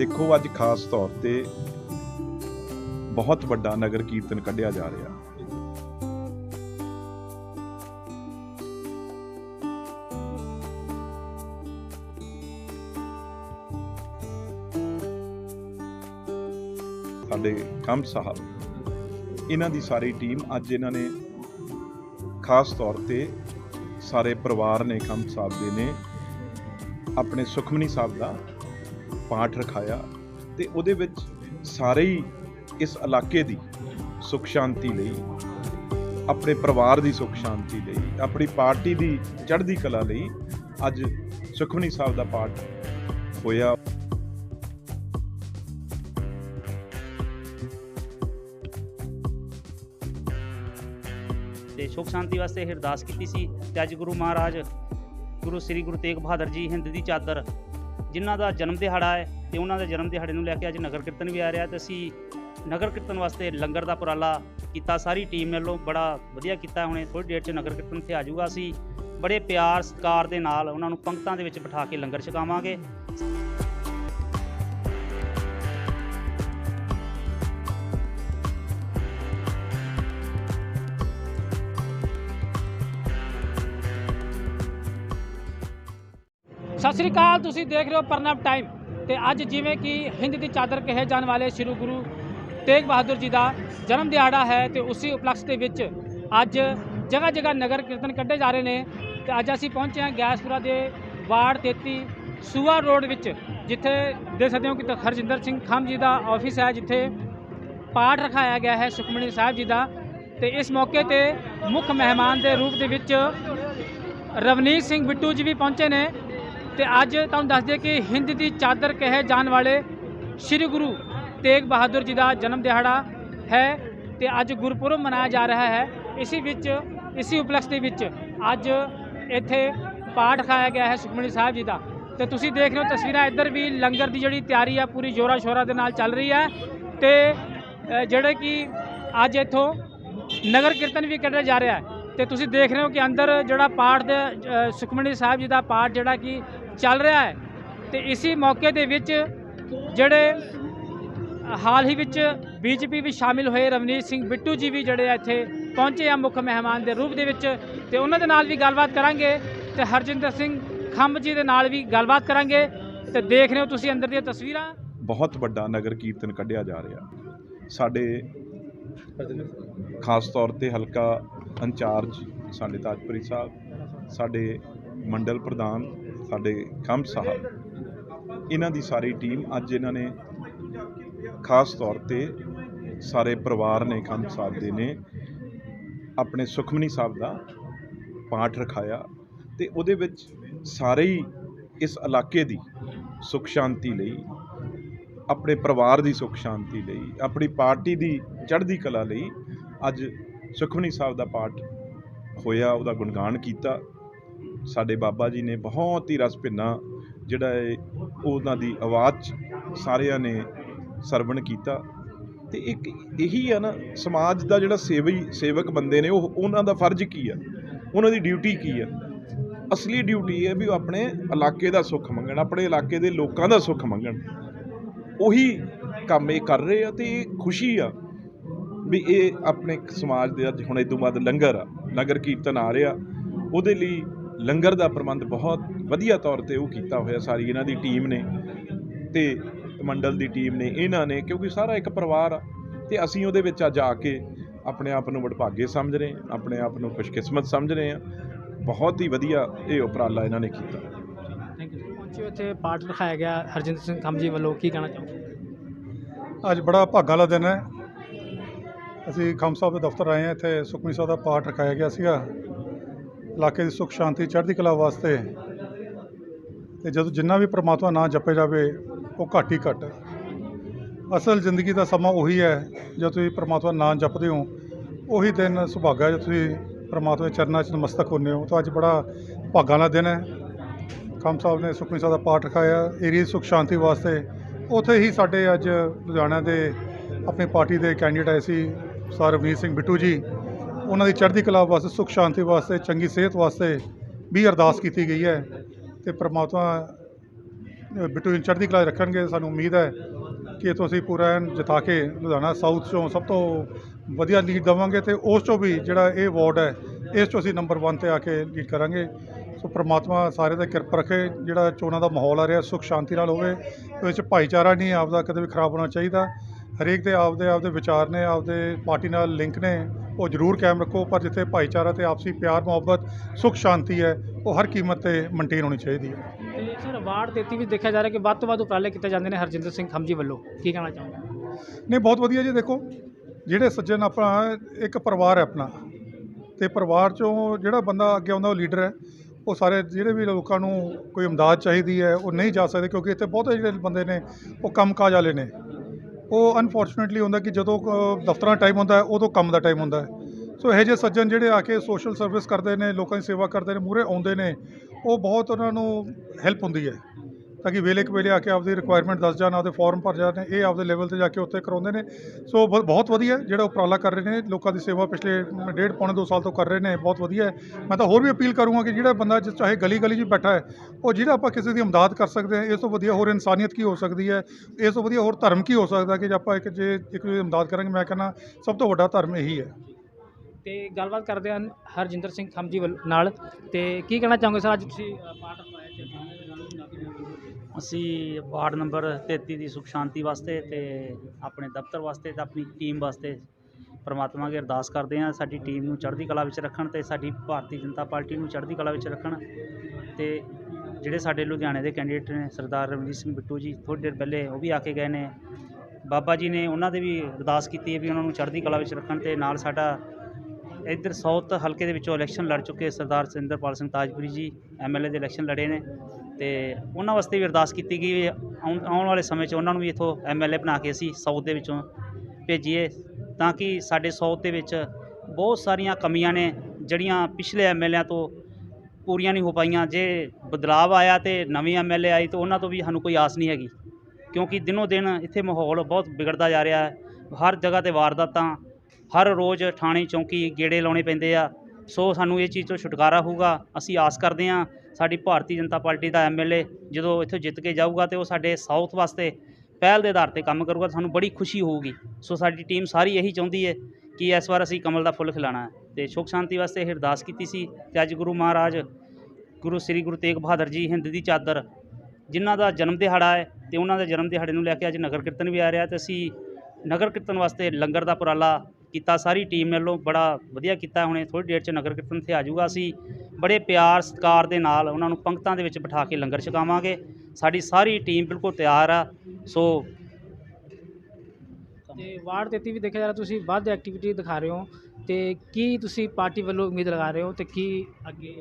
ਦੇਖੋ ਅੱਜ ਖਾਸ ਤੌਰ ਤੇ ਬਹੁਤ ਵੱਡਾ ਨਗਰ ਕੀਰਤਨ ਕੱਢਿਆ ਜਾ ਰਿਹਾ। ਸਾਡੇ ਕੰਮ ਸਾਹਿਬ, ਇਹਨਾਂ ਦੀ ਸਾਰੀ ਟੀਮ ਅੱਜ ਇਹਨਾਂ ਨੇ ਖਾਸ ਤੌਰ ਤੇ ਸਾਰੇ ਪਰਿਵਾਰ ਨੇ ਕੰਮ ਸਾਹਿਬ ਦੇ ਨੇ, ਆਪਣੇ ਸੁਖਮਨੀ ਸਾਹਿਬ ਦਾ ਪਾਠ ਰਖਾਇਆ ਤੇ ਉਹਦੇ ਵਿੱਚ ਸਾਰੇ ਹੀ ਇਸ ਇਲਾਕੇ ਦੀ ਸੁਖ ਸ਼ਾਂਤੀ ਲਈ, ਆਪਣੇ ਪਰਿਵਾਰ ਦੀ ਸੁਖ ਸ਼ਾਂਤੀ ਲਈ, ਆਪਣੀ ਪਾਰਟੀ ਦੀ ਚੜ੍ਹਦੀ ਕਲਾ ਲਈ ਅੱਜ ਸੁਖਮਨੀ ਸਾਹਿਬ ਦਾ ਪਾਠ ਹੋਇਆ। ਤੇ ਸੁਖ ਸ਼ਾਂਤੀ ਵਾਸਤੇ ਇਹ ਅਰਦਾਸ ਕੀਤੀ ਸੀ ਤੇ ਅੱਜ ਗੁਰੂ ਮਹਾਰਾਜ, ਗੁਰੂ ਸ੍ਰੀ ਗੁਰੂ ਤੇਗ ਬਹਾਦਰ ਜੀ ਹਿੰਦ ਦੀ ਚਾਦਰ ਜਿਨ੍ਹਾਂ ਦਾ ਜਨਮ ਦਿਹਾੜਾ ਹੈ ਤੇ ਉਹਨਾਂ ਦੇ ਜਨਮ ਦਿਹਾੜੇ ਨੂੰ ਲੈ ਕੇ ਅੱਜ ਨਗਰ ਕੀਰਤਨ ਵੀ ਆ ਰਿਹਾ ਤੇ ਅਸੀਂ ਨਗਰ ਕੀਰਤਨ ਵਾਸਤੇ ਲੰਗਰ ਦਾ ਉਪਰਾਲਾ ਕੀਤਾ, ਸਾਰੀ ਟੀਮ ਵੱਲੋਂ ਬੜਾ ਵਧੀਆ ਕੀਤਾ, ਹੁਣੇ ਥੋੜੀ ਦੇਰ ਚ ਨਗਰ ਕੀਰਤਨ ਤੇ ਆ ਜਾਊਗਾ। ਅਸੀਂ ਬੜੇ ਪਿਆਰ, ਸਤਿਕਾਰ ਦੇ ਨਾਲ ਉਹਨਾਂ ਨੂੰ ਪੰਕਤਾਂ ਦੇ ਵਿੱਚ ਬਿਠਾ ਕੇ ਲੰਗਰ ਛਕਾਵਾਂਗੇ। ਸਤਿ ਸ੍ਰੀ ਅਕਾਲ, ਤੁਸੀਂ ਦੇਖ ਰਹੇ ਹੋ ਪਰਨਵ ਟਾਈਮ। ਤੇ ਅੱਜ ਜਿਵੇਂ ਕਿ ਹਿੰਦ ਦੀ ਚਾਦਰ ਕਹੇ ਜਾਣ ਵਾਲੇ ਸ੍ਰੀ ਗੁਰੂ ਤੇਗ ਬਹਾਦਰ ਜੀ ਦਾ ਜਨਮ ਦਿਹਾੜਾ ਹੈ ਤੇ ਉਸੇ ਉਪਲਕਸ਼ ਦੇ ਵਿੱਚ ਅੱਜ ਜਗ੍ਹਾ ਜਗ੍ਹਾ ਨਗਰ ਕੀਰਤਨ ਕੱਢੇ ਜਾ ਰਹੇ ਨੇ। ਤੇ ਅੱਜ ਅਸੀਂ ਪਹੁੰਚੇ ਹਾਂ ਗੈਸਪੁਰਾ ਦੇ ਵਾਰਡ 33 ਸੂਆ ਰੋਡ ਵਿੱਚ, ਜਿੱਥੇ ਦੇਖ ਸਕਦੇ ਹੋ ਕਿ ਹਰਜਿੰਦਰ ਸਿੰਘ ਖੰਮ ਜੀ ਦਾ ਆਫਿਸ ਹੈ, ਜਿੱਥੇ ਪਾਠ ਰਖਾਇਆ ਗਿਆ ਹੈ ਸੁਖਮਨੀ ਸਾਹਿਬ ਜੀ ਦਾ। ਤੇ ਇਸ ਮੌਕੇ ਤੇ ਮੁੱਖ ਮਹਿਮਾਨ ਦੇ ਰੂਪ ਦੇ ਵਿੱਚ ਰਵਨੀਤ ਸਿੰਘ ਬਿੱਟੂ ਜੀ ਵੀ ਪਹੁੰਚੇ ਨੇ। ਤੇ ਅੱਜ ਤੁਹਾਨੂੰ ਦੱਸ ਦਈਏ ਕਿ ਹਿੰਦ ਦੀ ਚਾਦਰ ਕਹੇ ਜਾਣ ਵਾਲੇ ਸ੍ਰੀ ਗੁਰੂ ਤੇਗ ਬਹਾਦਰ ਜੀ ਦਾ ਜਨਮ ਦਿਹਾੜਾ ਹੈ ਤੇ ਅੱਜ ਗੁਰਪੁਰਬ ਮਨਾਇਆ ਜਾ ਰਿਹਾ ਹੈ। ਇਸੇ ਵਿੱਚ, ਇਸੇ ਉਪਲਕਸ਼ ਦੇ ਵਿੱਚ ਅੱਜ ਇੱਥੇ ਪਾਠ ਖਾਇਆ ਗਿਆ ਹੈ ਸੁਖਮਨੀ ਸਾਹਿਬ ਜੀ ਦਾ। ਤੇ ਤੁਸੀਂ ਦੇਖ ਰਹੇ ਹੋ ਤਸਵੀਰਾਂ, ਇੱਧਰ ਵੀ ਲੰਗਰ ਦੀ ਜਿਹੜੀ ਤਿਆਰੀ ਹੈ ਪੂਰੀ ਜੋਰਾ ਸ਼ੋਰਾ ਦੇ ਨਾਲ ਚੱਲ ਰਹੀ ਹੈ ਤੇ ਜਿਹੜੇ ਕਿ ਅੱਜ ਇੱਥੋਂ ਨਗਰ ਕੀਰਤਨ ਵੀ ਕੱਢਿਆ ਜਾ ਰਿਹਾ ਹੈ। ਤੇ ਤੁਸੀਂ ਦੇਖ ਰਹੇ ਹੋ ਕਿ ਅੰਦਰ ਜਿਹੜਾ ਪਾਠ ਦੇ ਸੁਖਮਨੀ ਸਾਹਿਬ ਜੀ ਦਾ ਪਾਠ ਜਿਹੜਾ ਕਿ ਚੱਲ ਰਿਹਾ ਹੈ ਤੇ ਇਸੇ ਮੌਕੇ ਦੇ ਵਿੱਚ ਜਿਹੜੇ ਹਾਲ ਹੀ ਵਿੱਚ ਬੀਜੇਪੀ ਵੀ ਸ਼ਾਮਿਲ ਹੋਏ, ਰਵਨੀਤ ਸਿੰਘ ਬਿੱਟੂ ਜੀ ਵੀ ਜਿਹੜੇ ਆ ਇੱਥੇ ਪਹੁੰਚੇ ਆ ਮੁੱਖ ਮਹਿਮਾਨ ਦੇ ਰੂਪ ਦੇ ਵਿੱਚ ਤੇ ਉਹਨਾਂ ਦੇ ਨਾਲ ਵੀ ਗੱਲਬਾਤ ਕਰਾਂਗੇ ਤੇ ਹਰਜਿੰਦਰ ਸਿੰਘ ਖੰਭ ਜੀ ਦੇ ਨਾਲ ਵੀ ਗੱਲਬਾਤ ਕਰਾਂਗੇ ਤੇ ਦੇਖ ਰਹੇ ਹੋ ਤੁਸੀਂ ਅੰਦਰ ਦੀਆਂ ਤਸਵੀਰਾਂ। ਬਹੁਤ ਵੱਡਾ ਨਗਰ ਕੀਰਤਨ ਕੱਢਿਆ ਜਾ ਰਿਹਾ। ਸਾਡੇ ਖਾਸ ਤੌਰ ਤੇ ਹਲਕਾ ਇੰਚਾਰਜ ਸਾਡੇ ਤਾਜਪੁਰੀ ਸਾਹਿਬ, ਸਾਡੇ ਮੰਡਲ ਪ੍ਰਧਾਨ ਸਾਡੇ ਖੰਭ ਸਾਹਿਬ, ਇਹਨਾਂ ਦੀ ਸਾਰੀ ਟੀਮ ਅੱਜ ਇਹਨਾਂ ਨੇ ਖਾਸ ਤੌਰ ਤੇ ਸਾਰੇ ਪਰਿਵਾਰ ਨੇ ਖੰਭ ਸਾਹਿਬ ਦੇ ਨੇ, ਆਪਣੇ ਸੁਖਮਨੀ ਸਾਹਿਬ ਦਾ ਪਾਠ ਰਖਾਇਆ ਤੇ ਉਹਦੇ ਵਿੱਚ ਸਾਰੇ ਹੀ ਇਸ ਇਲਾਕੇ ਦੀ ਸੁਖ ਸ਼ਾਂਤੀ ਲਈ, ਆਪਣੇ ਪਰਿਵਾਰ ਦੀ ਸੁਖ ਸ਼ਾਂਤੀ ਲਈ, ਆਪਣੀ ਪਾਰਟੀ ਦੀ ਚੜ੍ਹਦੀ ਕਲਾ ਲਈ ਅੱਜ ਸੁਖਮਨੀ ਸਾਹਿਬ ਦਾ ਪਾਠ ਹੋਇਆ, ਉਹਦਾ ਗੁਣਗਾਨ ਕੀਤਾ। ਸਾਡੇ ਬਾਬਾ ਜੀ ਨੇ ਬਹੁਤ ਹੀ ਰਸ ਭਿੰਨਾ ਜਿਹੜਾ ਹੈ ਉਹਨਾਂ ਦੀ ਆਵਾਜ਼ 'ਚ ਸਾਰਿਆਂ ਨੇ ਸਰਵਣ ਕੀਤਾ। ਤੇ ਇੱਕ ਇਹੀ ਆ ਨਾ, ਸਮਾਜ ਦਾ ਜਿਹੜਾ ਸੇਵੀ ਸੇਵਕ ਬੰਦੇ ਨੇ, ਉਹ ਉਹਨਾਂ ਦਾ ਫਰਜ਼ ਕੀ ਆ? ਉਹਨਾਂ ਦੀ ਡਿਊਟੀ ਕੀ ਆ? ਅਸਲੀ ਡਿਊਟੀ ਹੈ ਵੀ ਉਹ ਆਪਣੇ ਇਲਾਕੇ ਦਾ ਸੁੱਖ ਮੰਗਣ, ਆਪਣੇ ਇਲਾਕੇ ਦੇ ਲੋਕਾਂ ਦਾ ਸੁੱਖ ਮੰਗਣ। ਉਹੀ ਕੰਮ ਇਹ ਕਰ ਰਹੇ ਆ ਤੇ ਇਹ ਖੁਸ਼ੀ ਆ ਵੀ ਇਹ ਆਪਣੇ ਸਮਾਜ ਦੇ ਅੱਜ ਹੁਣ ਇਹ ਤੋਂ ਬਾਅਦ ਲੰਗਰ ਆ ਨਗਰ ਕੀਰਤਨ ਆ ਰਿਹਾ। ਉਹਦੇ ਲਈ ਲੰਗਰ ਦਾ ਪ੍ਰਬੰਧ ਬਹੁਤ ਵਧੀਆ ਤੌਰ ਤੇ ਉਹ ਕੀਤਾ ਹੋਇਆ ਸਾਰੀ ਇਹਨਾਂ ਦੀ ਟੀਮ ਨੇ ਤੇ ਮੰਡਲ ਦੀ ਟੀਮ ਨੇ ਇਹਨਾਂ ਨੇ ਕਿਉਂਕਿ ਸਾਰਾ ਇੱਕ ਪਰਿਵਾਰ ਆ ਤੇ ਅਸੀਂ ਉਹਦੇ ਵਿੱਚ ਅੱਜ ਆ ਕੇ ਆਪਣੇ ਆਪ ਨੂੰ ਵਡਭਾਗੇ ਸਮਝ ਰਹੇ ਹਾਂ ਆਪਣੇ ਆਪ ਨੂੰ ਖੁਸ਼ਕਿਸਮਤ ਸਮਝ ਰਹੇ ਹਾਂ। ਬਹੁਤ ਹੀ ਵਧੀਆ ਇਹ ਉਪਰਾਲਾ ਇਹਨਾਂ ਨੇ ਕੀਤਾ। ਥੈਂਕ ਯੂ ਪਹੁੰਚੇ ਇੱਥੇ ਪਾਠ ਰਖਾਇਆ ਗਿਆ? ਹਰਜਿੰਦਰ ਸਿੰਘ ਖੰਭ ਜੀ ਵੱਲੋਂ ਕੀ ਕਹਿਣਾ ਚਾਹੋਗੇ? ਅੱਜ ਬੜਾ ਭਾਗਾਂ ਵਾਲਾ ਦਿਨ ਹੈ। ਅਸੀਂ ਖੰਮ ਸਾਹਿਬ ਦੇ ਦਫ਼ਤਰ ਆਏ ਹਾਂ ਇੱਥੇ ਸੁਖਮਨੀ ਸਾਹਿਬ ਦਾ ਪਾਠ ਰਖਾਇਆ ਗਿਆ ਸੀਗਾ। ਇਲਾਕੇ ਦੀ ਸੁਖ, ਸ਼ਾਂਤੀ, ਚੜ੍ਹਦੀ ਕਲਾ ਵਾਸਤੇ ਤੇ ਜਦੋਂ ਜਿੰਨਾ ਵੀ ਪ੍ਰਮਾਤਮਾ ਨਾਂ ਜਪੇ ਜਾਵੇ, ਉਹ ਘੱਟ ਹੀ ਘੱਟ। ਅਸਲ ਜ਼ਿੰਦਗੀ ਦਾ ਸਮਾਂ ਉਹੀ ਹੈ, ਜਦੋਂ ਤੁਸੀਂ ਪ੍ਰਮਾਤਮਾ ਨਾਂ ਜਪਦੇ ਹੋ, ਉਹੀ ਦਿਨ ਸੁਭਾਗਾ ਜਦੋਂ ਤੁਸੀਂ ਪ੍ਰਮਾਤਮਾ ਦੇ ਚਰਨਾਂ 'ਚ ਨਮਸਤਕ ਹੁੰਦੇ ਹੋ। ਤਾਂ ਅੱਜ ਬੜਾ ਭਾਗਾਂ ਵਾਲਾ ਦਿਨ ਹੈ। ਖੰਮ ਸਾਹਿਬ ਨੇ ਸੁਖਮਨੀ ਸਾਹਿਬ ਦਾ ਪਾਠ ਰਖਾਇਆ ਏਰੀਆ ਦੀ ਸੁਖ, ਸ਼ਾਂਤੀ ਵਾਸਤੇ। ਉੱਥੇ ਹੀ ਸਾਡੇ ਅੱਜ ਲੁਧਿਆਣਾ ਦੇ ਆਪਣੀ ਪਾਰਟੀ ਦੇ ਕੈਂਡੀਡੇਟ ਆਏ ਸੀ ਸਰ ਰਵਨੀਤ ਸਿੰਘ ਬਿੱਟੂ ਜੀ। ਉਹਨਾਂ ਦੀ ਚੜ੍ਹਦੀ ਕਲਾ ਵਾਸਤੇ ਸੁਖ ਸ਼ਾਂਤੀ ਵਾਸਤੇ ਚੰਗੀ ਸਿਹਤ ਵਾਸਤੇ ਵੀ ਅਰਦਾਸ ਕੀਤੀ ਗਈ ਹੈ ਤੇ ਪ੍ਰਮਾਤਮਾ ਅ, ਬਿੱਟੂ ਜੀ ਚੜ੍ਹਦੀ ਕਲਾ ਰੱਖਣਗੇ ਸਾਨੂੰ ਉਮੀਦ ਹੈ ਕਿ ਇੱਥੋਂ ਅਸੀਂ ਪੂਰਾ ਐਨ ਜਿਤਾ ਕੇ ਲੁਧਿਆਣਾ ਸਾਊਥ ਚੋਂ ਸਭ ਤੋਂ ਵਧੀਆ ਲੀਡ ਦੇਵਾਂਗੇ ਤੇ ਉਸ ਚੋਂ ਵੀ ਜਿਹੜਾ ਇਹ ਵਾਰਡ ਹੈ ਇਸ ਚੋਂ ਅਸੀਂ ਨੰਬਰ 1 ਤੇ ਆ ਕੇ ਲੀਡ ਕਰਾਂਗੇ। ਸੋ ਪ੍ਰਮਾਤਮਾ ਸਾਰੇ ਦਾ ਕਿਰਪਾ ਰੱਖੇ ਜਿਹੜਾ ਚੋਣਾਂ ਦਾ ਮਾਹੌਲ ਆ ਰਿਹਾ ਸੁਖ ਸ਼ਾਂਤੀ ਨਾਲ ਹੋਵੇ ਉਹਦੇ ਵਿੱਚ ਭਾਈਚਾਰਾ ਨਹੀਂ ਆਪਦਾ ਕਦੇ ਵੀ ਖਰਾਬ ਹੋਣਾ ਚਾਹੀਦਾ। ਹਰੇਕ ਦੇ ਆਪਦੇ ਆਪਦੇ ਵਿਚਾਰ ਨੇ ਆਪਦੇ ਪਾਰਟੀ ਨਾਲ ਲਿੰਕ ਨੇ ਉਹ ਜ਼ਰੂਰ ਕਾਇਮ ਰੱਖੋ ਪਰ ਜਿੱਥੇ ਭਾਈਚਾਰਾ ਤੇ ਆਪਸੀ ਪਿਆਰ ਮੁਹੱਬਤ ਸੁਖ ਸ਼ਾਂਤੀ ਹੈ ਉਹ ਹਰ ਕੀਮਤ ਤੇ ਮੇਨਟੇਨ ਹੋਣੀ ਚਾਹੀਦੀ ਹੈ। ਤੇ ਸਰ ਵਾਰਡ 33 ਵਿੱਚ ਦੇਖਿਆ ਜਾ ਰਿਹਾ ਕਿ ਵੱਧ ਤੋਂ ਵੱਧ ਉਪਰਾਲੇ ਕੀਤੇ ਜਾਂਦੇ ਨੇ ਹਰਜਿੰਦਰ ਸਿੰਘ ਖੰਮਜੀ ਵੱਲੋਂ। ਕੀ ਕਹਿਣਾ ਚਾਹੁੰਦੇ ਨਹੀਂ ਬਹੁਤ ਵਧੀਆ ਜੀ ਦੇਖੋ ਜਿਹੜੇ ਸੱਜਣ ਆਪਣਾ ਇੱਕ ਪਰਿਵਾਰ ਹੈ ਆਪਣਾ ਤੇ ਪਰਿਵਾਰ ਚੋਂ ਜਿਹੜਾ ਬੰਦਾ ਅੱਗੇ ਆਉਂਦਾ ਉਹ ਲੀਡਰ ਹੈ ਉਹ ਸਾਰੇ ਜਿਹੜੇ ਵੀ ਲੋਕਾਂ ਨੂੰ ਕੋਈ ਇਮਦਾਦ ਚਾਹੀਦੀ ਹੈ ਉਹ ਨਹੀਂ ਜਾ ਸਕਦੇ ਕਿਉਂਕਿ ਇੱਥੇ ਬਹੁਤੇ ਜਿਹੜੇ ਬੰਦੇ ਨੇ ਉਹ ਕੰਮਕਾਜ ਵਾਲੇ ਨੇ। ਉਹ ਅਨਫੋਰਚੂਨੇਟਲੀ ਹੁੰਦਾ ਕਿ ਜਦੋਂ ਕ- ਦਫ਼ਤਰਾਂ ਟਾਈਮ ਹੁੰਦਾ ਉਦੋਂ ਕੰਮ ਦਾ ਟਾਈਮ ਹੁੰਦਾ ਸੋ ਇਹੋ ਜਿਹੇ ਸੱਜਣ ਜਿਹੜੇ ਆ ਕੇ ਸੋਸ਼ਲ ਸਰਵਿਸ ਕਰਦੇ ਨੇ, ਲੋਕਾਂ ਦੀ ਸੇਵਾ ਕਰਦੇ ਨੇ, ਮੂਹਰੇ ਆਉਂਦੇ ਨੇ, ਉਹ ਬਹੁਤ ਉਹਨਾਂ ਨੂੰ ਹੈਲਪ ਹੁੰਦੀ ਹੈ। ਤਾਂ ਕਿ ਵੇਲੇ ਕੁ ਵੇਲੇ ਆ ਕੇ ਆਪਦੀ ਰਿਕੁਆਇਰਮੈਂਟ ਦੱਸ ਜਾਣ, ਆਪਦੇ ਫਾਰਮ ਭਰ ਜਾਣ, ਇਹ ਆਪਦੇ ਲੈਵਲ ਤੇ ਜਾ ਕੇ ਉੱਥੇ ਕਰਾਉਂਦੇ ਨੇ। ਸੋ ਬਹੁਤ ਵਧੀਆ ਜਿਹੜਾ ਉਪਰਾਲਾ ਕਰ ਰਹੇ ਨੇ, ਲੋਕਾਂ ਦੀ ਸੇਵਾ ਪਿਛਲੇ ਡੇਢ ਪੌਣੇ ਦੋ ਸਾਲ ਤੋਂ ਕਰ ਰਹੇ ਨੇ, ਬਹੁਤ ਵਧੀਆ ਹੈ। ਮੈਂ ਤਾਂ ਹੋਰ ਵੀ ਅਪੀਲ ਕਰੂੰਗਾ ਕਿ ਜਿਹੜਾ ਬੰਦਾ ਚਾਹੇ ਗਲੀ ਗਲੀ 'ਚ ਬੈਠਾ ਹੈ, ਉਹ ਜਿਹੜਾ ਆਪਾਂ ਕਿਸੇ ਦੀ ਇਮਦਾਦ ਕਰ ਸਕਦੇ ਹਾਂ ਇਸ ਤੋਂ ਵਧੀਆ ਹੋਰ ਇਨਸਾਨੀਅਤ ਕੀ ਹੋ ਸਕਦੀ ਹੈ? ਇਸ ਤੋਂ ਵਧੀਆ ਹੋਰ ਧਰਮ ਕੀ ਹੋ ਸਕਦਾ ਕਿ ਜੇ ਆਪਾਂ ਇੱਕ ਜੇ ਇੱਕ ਦੂਜੇ ਦੀ ਇਮਦਾਦ ਕਰਾਂਗੇ, ਮੈਂ ਕਹਿੰਦਾ ਸਭ ਤੋਂ ਵੱਡਾ ਧਰਮ ਇਹੀ ਹੈ। ਤੇ ਗੱਲਬਾਤ ਕਰਦੇ ਹਨ ਹਰਜਿੰਦਰ ਸਿੰਘ ਖੰਮਜੀ ਵੱਲ- ਨਾਲ। ਤੇ ਕੀ ਕਹਿਣਾ ਚਾਹੋਗੇ ਸਰ? ਅੱਜ ਤੁਸੀਂ ਪਾਠ ਪਾਇਆ ਤੇ ਅਸੀਂ ਵਾਰਡ ਨੰਬਰ 33 ਦੀ ਸੁਖ ਸ਼ਾਂਤੀ ਵਾਸਤੇ ਤੇ ਆਪਣੇ ਦਫ਼ਤਰ ਵਾਸਤੇ ਤੇ ਆਪਣੀ ਟੀਮ ਵਾਸਤੇ ਪਰਮਾਤਮਾ ਅੱਗੇ ਅਰਦਾਸ ਕਰਦੇ ਹਾਂ, ਸਾਡੀ ਟੀਮ ਨੂੰ ਚੜ੍ਹਦੀ ਕਲਾ ਵਿੱਚ ਰੱਖਣ ਤੇ ਸਾਡੀ ਭਾਰਤੀ ਜਨਤਾ ਪਾਰਟੀ ਨੂੰ ਚੜ੍ਹਦੀ ਕਲਾ ਵਿੱਚ ਰੱਖਣ ਤੇ ਜਿਹੜੇ ਸਾਡੇ ਲੁਧਿਆਣੇ ਦੇ ਕੈਂਡੀਡੇਟ ਨੇ, ਸਰਦਾਰ ਰਣਜੀਤ ਸਿੰਘ ਬਿੱਟੂ ਜੀ, ਥੋੜ੍ਹੀ ਦੇਰ ਪਹਿਲੇ ਉਹ ਵੀ ਆ ਕੇ ਗਏ ਨੇ। ਬਾਬਾ ਜੀ ਨੇ ਉਹਨਾਂ ਦੇ ਵੀ ਅਰਦਾਸ ਕੀਤੀ ਹੈ ਵੀ ਉਹਨਾਂ ਨੂੰ ਚੜ੍ਹਦੀ ਕਲਾ ਵਿੱਚ ਰੱਖਣ ਤੇ ਨਾਲ ਸਾਡਾ ਇੱਧਰ ਸਾਊਥ ਹਲਕੇ ਦੇ ਵਿੱਚੋਂ ਇਲੈਕਸ਼ਨ ਲੜ ਚੁੱਕੇ ਸਰਦਾਰ ਸਿੰਦਰਪਾਲ ਸਿੰਘ ਤਾਜਪੁਰੀ ਜੀ ਐਮਐਲਏ ਦੇ ਇਲੈਕਸ਼ਨ ਲੜੇ ਨੇ। ਤੇ ਉਹਨਾਂ ਵਾਸਤੇ ਵੀ ਅਰਦਾਸ ਕੀਤੀ ਗਈ ਵੀ ਆਉਣ ਆਉਣ ਵਾਲੇ ਸਮੇਂ 'ਚ ਉਹਨਾਂ ਨੂੰ ਵੀ ਇੱਥੋਂ ਐਮਐਲਏ ਬਣਾ ਕੇ ਅਸੀਂ ਸਾਊਥ ਦੇ ਵਿੱਚੋਂ ਭੇਜੀਏ ਤਾਂ ਕਿ ਸਾਡੇ ਸਾਊਥ ਦੇ ਵਿੱਚ ਬਹੁਤ ਸਾਰੀਆਂ ਕਮੀਆਂ ਨੇ ਜਿਹੜੀਆਂ ਪਿਛਲੇ ਐਮਐਲਏਆਂ ਤੋਂ ਪੂਰੀਆਂ ਨਹੀਂ ਹੋ ਪਾਈਆਂ। ਜੇ ਬਦਲਾਵ ਆਇਆ ਤੇ ਨਵੀਂ ਐਮਐਲਏ ਆਈ ਤਾਂ ਉਹਨਾਂ ਤੋਂ ਵੀ ਸਾਨੂੰ ਕੋਈ ਆਸ ਨਹੀਂ ਹੈਗੀ ਕਿਉਂਕਿ ਦਿਨੋ ਦਿਨ ਇੱਥੇ ਮਾਹੌਲ ਬਹੁਤ ਵਿਗੜਦਾ ਜਾ ਰਿਹਾ ਹੈ। ਹਰ ਜਗ੍ਹਾ ਤੇ ਵਾਰਦਾਤਾਂ, ਹਰ ਰੋਜ਼ ਥਾਣੇ ਚੌਂਕੀ ਗੇੜੇ ਲਾਉਣੇ ਪੈਂਦੇ ਆ। ਸੋ ਸਾਨੂੰ ਇਹ ਚੀਜ਼ ਤੋਂ ਛੁਟਕਾਰਾ ਹੋਊਗਾ। ਅਸੀਂ ਆਸ ਕਰਦੇ ਹਾਂ ਸਾਡੀ ਭਾਰਤੀ ਜਨਤਾ ਪਾਰਟੀ ਦਾ ਐਮਐਲਏ ਜਦੋਂ ਇੱਥੋਂ ਜਿੱਤ ਕੇ ਜਾਊਗਾ ਤੇ ਉਹ ਸਾਡੇ ਸਾਊਥ ਵਾਸਤੇ ਪਹਿਲ ਦੇ ਆਧਾਰ ਤੇ ਕੰਮ ਕਰੂਗਾ ਸਾਨੂੰ ਬੜੀ ਖੁਸ਼ੀ ਹੋਊਗੀ। ਸੋ ਸਾਡੀ ਟੀਮ ਸਾਰੀ ਇਹੀ ਚਾਹੁੰਦੀ ਹੈ ਕਿ ਇਸ ਵਾਰ ਅਸੀਂ ਕਮਲ ਦਾ ਫੁੱਲ ਖਿਲਾਣਾ ਹੈ ਤੇ ਸੁਖ ਸ਼ਾਂਤੀ ਵਾਸਤੇ ਇਹ ਅਰਦਾਸ ਕੀਤੀ ਸੀ ਤੇ ਅੱਜ ਗੁਰੂ ਮਹਾਰਾਜ, ਗੁਰੂ ਸ੍ਰੀ ਗੁਰੂ ਤੇਗ ਬਹਾਦਰ ਜੀ ਹਿੰਦ ਦੀ ਚਾਦਰ ਜਿਨ੍ਹਾਂ ਦਾ ਜਨਮ ਦਿਹਾੜਾ ਹੈ ਤੇ ਉਹਨਾਂ ਦੇ ਜਨਮ ਦਿਹਾੜੇ ਨੂੰ ਲੈ ਕੇ ਅੱਜ ਨਗਰ ਕੀਰਤਨ ਵੀ ਆ ਰਿਹਾ ਤੇ ਅਸੀਂ ਨਗਰ ਕੀਰਤਨ ਵਾਸਤੇ ਲੰਗਰ ਦਾ ਉਪਰਾਲਾ ਕੀਤਾ ਸਾਰੀ ਟੀਮ ਵੱਲੋਂ ਬੜਾ ਵਧੀਆ ਕੀਤਾ। ਹੁਣੇ ਥੋੜੀ ਦੇਰ ਚ ਨਗਰ ਕੀਰਤਨ ਤੇ ਆ ਜਾਊਗਾ। ਅਸੀਂ ਬੜੇ ਪਿਆਰ ਸਤਿਕਾਰ ਦੇ ਨਾਲ ਉਹਨਾਂ ਨੂੰ ਪੰਕਤਾਂ ਦੇ ਵਿੱਚ ਬਿਠਾ ਕੇ ਲੰਗਰ ਛਕਾਵਾਂਗੇ। ਸਾਡੀ ਸਾਰੀ ਟੀਮ ਬਿਲਕੁਲ ਤਿਆਰ ਆ। ਸੋ ਤੇ ਵਾਰਡ 33 ਵੀ ਦੇਖਿਆ ਜਾ ਰਿਹਾ ਤੁਸੀਂ ਵੱਧ ਐਕਟੀਵਿਟੀ ਦਿਖਾ ਰਹੇ ਹੋ। ਤੇ ਕੀ ਤੁਸੀਂ ਪਾਰਟੀ ਵੱਲੋਂ ਉਮੀਦ ਲਗਾ ਰਹੇ ਹੋ ਤੇ ਕੀ ਅੱਗੇ?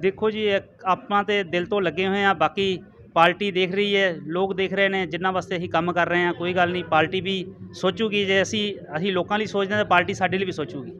ਦੇਖੋ ਜੀ ਆਪਾਂ ਤੇ ਦਿਲ ਤੋਂ ਲੱਗੇ ਹੋਏ ਆ। ਬਾਕੀ ਪਾਰਟੀ ਦੇਖ ਰਹੀ ਹੈ, ਲੋਕ ਦੇਖ ਰਹੇ ਨੇ, ਜਿਨ੍ਹਾਂ ਵਾਸਤੇ ਅਸੀਂ ਕੰਮ ਕਰ ਰਹੇ ਹਾਂ, ਕੋਈ ਗੱਲ ਨਹੀਂ, ਪਾਰਟੀ ਵੀ ਸੋਚੂਗੀ ਜੇ ਅਸੀਂ ਅਸੀਂ ਲੋਕਾਂ ਲਈ ਸੋਚਦੇ ਹਾਂ ਤਾਂ ਪਾਰਟੀ ਸਾਡੇ ਲਈ ਵੀ ਸੋਚੂਗੀ।